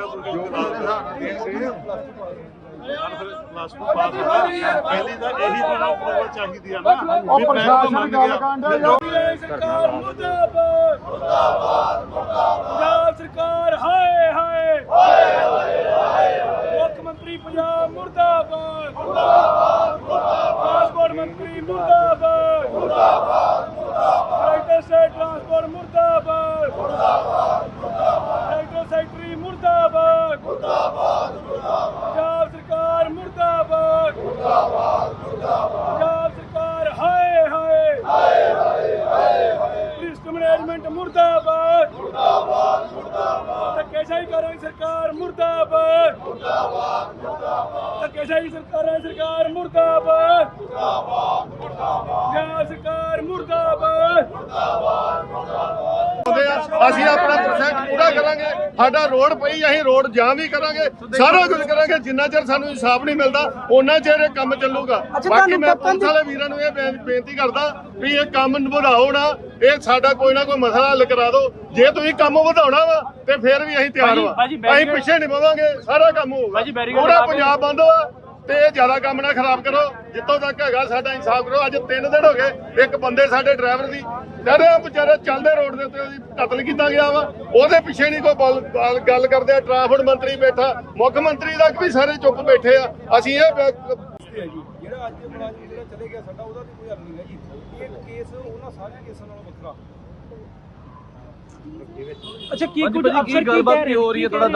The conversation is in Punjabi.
ਹੈਗਾ ਤੁਸੀਂ ਕਲਾਸ ਨੂੰ ਪਾਸ ਹੋਣਾ ਪਹਿਲੀ ਤਾਂ ਇਹੀ ਤੁਹਾਨੂੰ ਅਪਰੂਵਲ ਚਾਹੀਦੀ ਆ ਨਾ। ਵੀ ਪ੍ਰਸ਼ਾਸਨ ਗੱਲ ਕਾਂਡਾ ਸਰਕਾਰ ਮੁਰਦਾਬਾਦ ਮੁਰਦਾਬਾਦ ਮੁਰਦਾਬਾਦ। ਸਰਕਾਰ ਹਾਏ ਹਾਏ। ਮੁੱਖ ਮੰਤਰੀ ਪੰਜਾਬ ਮੁਰਦਾਬਾਦ। ਮੁਰਦਾਬਾਦ। ਟਰਾਂਸਪੋਰਟ ਮੰਤਰੀ ਮੁਰਦਾਬਾਦ ਮੁਰਦਾਬਾਦ। ਮੁਰਦਾਬਾਦ। ਟਰਾਂਸਪੋਰਟ ਮੁਰਦਾਬਾਦ ਮੁਰਦਾਬਾਦ ਮੁਰਦਾਬਾਦ ਸੈਕਟਰੀ ਮੁਰਦਾਬਾਦ ਮੁਰਦਾਬਾਦ ਪੰਜਾਬ ਸਰਕਾਰ ਮੁਰਦਾਬਾਦ ਮੁਰਦਾਬਾਦ ਪੰਜਾਬ ਸਰਕਾਰ ਹਾਏ ਹਾਏ ਲਿਸਟ ਮੁਰਦਾਬਾਦ। ਮੁਰਦਾਬਾਦ ਮੁਰਦਾਬਾਦ। ਧੱਕੇਸ਼ਾਹੀ ਕਰ ਰਹੀ ਸਰਕਾਰ, ਮੁਰਦਾਬਾਦ। ਮੁਰਦਾਬਾਦ ਮੁਰਦਾਬਾਦ। ਧੱਕੇਸ਼ਾਹੀ ਸਰਕਾਰ ਸਰਕਾਰ, ਮੁਰਦਾਬਾਦ। ਮੁਰਦਾਬਾਦ ਮੁਰਦਾਬਾਦ ਸਰਕਾਰ ਮੁਰਦਾਬਾਦ ਆਉਂਦੇ ਆ ਅਸੀਂ ਆਪਣਾ ਪ੍ਰੋਜੈਕਟ ਪੂਰਾ ਕਰਾਂਗੇ ਸਾਡਾ ਰੋਡ ਪਈ ਅਸੀਂ ਰੋਡ ਜਾਮ ਵੀ ਕਰਾਂਗੇ ਸਾਰਾ ਕੁਝ ਕਰਾਂਗੇ ਜਿੰਨਾ ਚਿਰ ਸਾਨੂੰ ਇਨਸਾਫ ਨਹੀਂ ਮਿਲਦਾ ਉਹਨਾਂ ਚਿਰ ਇਹ ਕੰਮ ਚੱਲੂਗਾ। ਬਾਕੀ ਮੈਂ ਪੁਲਿਸ ਵਾਲੇ ਵੀਰਾਂ ਨੂੰ ਇਹ ਬੇਨ- ਬੇਨਤੀ ਕਰਦਾ ਵੀ ਇਹ ਕੰਮ ਵਧਾਓ ਨਾ ਇਹ ਸਾਡਾ ਕੋਈ ਨਾ ਕੋਈ ਮਸਲਾ ਹੱਲ ਕਰਾ ਦਿਓ। ਜੇ ਤੁਸੀਂ ਕੰਮ ਵਧਾਉਣਾ ਵਾ ਤੇ ਫਿਰ ਵੀ ਅਸੀਂ ਤਿਆਰ ਵਾ। ਅਸੀਂ ਪਿੱਛੇ ਨਹੀਂ ਪਵਾਂਗੇ ਸਾਰਾ ਕੰਮ ਹੋਊਗਾ। ਪੂਰਾ ਪੰਜਾਬ ਬੰਦ ਵਾ ਤੇ ਇਹ ਜ਼ਿਆਦਾ ਕੰਮ ਨਾ ਖਰਾਬ ਕਰੋ। ਜਿੱਤੋਂ ਤੱਕ ਹੈਗਾ ਸਾਡਾ ਇਨਸਾਫ ਕਰੋ। ਅੱਜ 3 ਦਿਨ ਹੋ ਗਏ ਇੱਕ ਬੰਦੇ ਸਾਡੇ ਡਰਾਈਵਰ ਦੀ। ਕਹਿੰਦੇ ਆ ਵਿਚਾਰਾ ਚੱਲਦੇ ਰੋਡ ਦੇ ਉੱਤੇ ਉਹਦੀ ਕਤਲ ਕੀਤਾ ਗਿਆ ਵਾ ਉਹਦੇ ਪਿੱਛੇ ਨਹੀਂ ਕੋਈ ਗੱਲ- ਕਰਦੇ ਆ। ਟ੍ਰਾਂਸਪੋਰਟ ਮੰਤਰੀ ਬੈਠਾ। ਮੁੱਖ ਮੰਤਰੀ ਤੱਕ ਵੀ ਸਾਰੇ ਚੁੱਪ ਬੈਠੇ ਆ। ਅਸੀਂ ਇਹ ਜਿਹੜਾ ਅੱਜ ਮੁਲਾਜ਼ਮ ਜਿਹੜਾ ਚਲੇ ਗਿਆ ਸਾਡਾ ਉਹਦਾ ਵੀ ਕੋਈ ਹੱਲ ਨਹੀਂ ਹੈ ਜੀ। ਇਹ ਕੇਸ ਉਹਨਾਂ ਸਾਰਿਆਂ ਕੇਸਾਂ ਨਾਲੋਂ ਵੱਖਰਾ। ਅੱਛਾ ਕੀ ਕੀ ਗੱਲਬਾਤ ਕੀ ਹੋ ਰਹੀ ਹੈ? ਥੋੜਾ